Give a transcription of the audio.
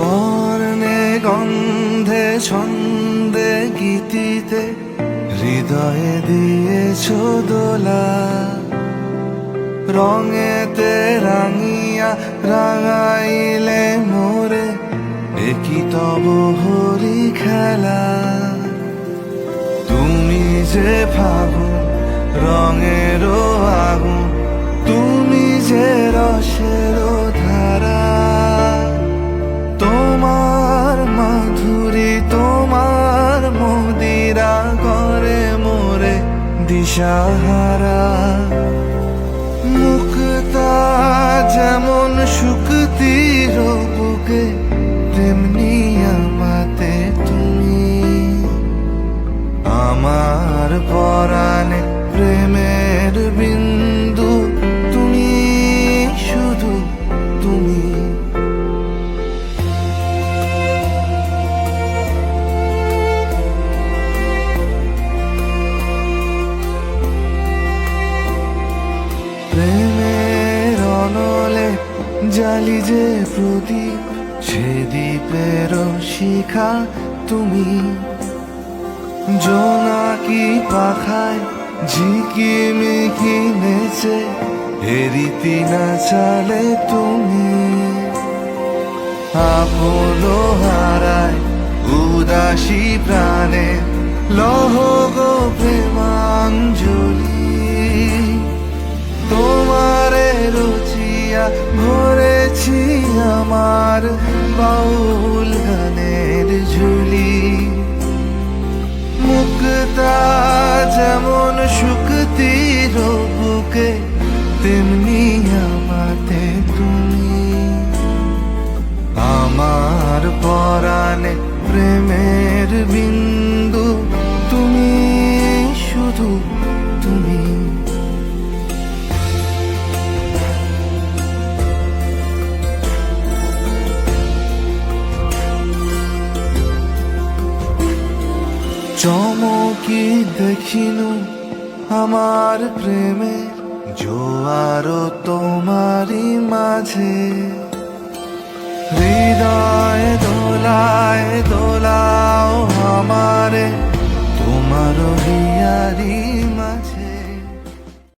বর্ণে গন্ধে ছন্দে গীতিতে হৃদয়ে দিয়েছ দোলা। রঙেতে রাঙিয়া রাঙাইলে মোরে একই তব হরি খেলা। তুমি যে ফাগুন রঙেরও আগুন দিশাহারা। মুক্তা যেমন শুকতির বুকে তেমনি আমাতে তুমি। আমার পরাণে প্রেমের বিন্দু অনলে জালি যে প্রদীপ, সে দ্বীপের শিখা তুমি। জোনাকি পাখায় ঝিকিমিকি নেচে এরিতি না চালে তুমি। আপনো হারায়, উদাসী প্রাণে লহ রুচিয়া ভরেছি আমার বাউল গানের ঝুলি। মুক্তা যেমন শুকতির বুকে তেমনি আমাতে তুমি। আমার পরাণে প্রেমের বিন্দু চমকি দেখিনু আমার প্রেমে জোয়ারো তোমারি মাঝে। হৃদয় দোলায় দোলাও আমারে তোমার হিয়ারি মাঝে।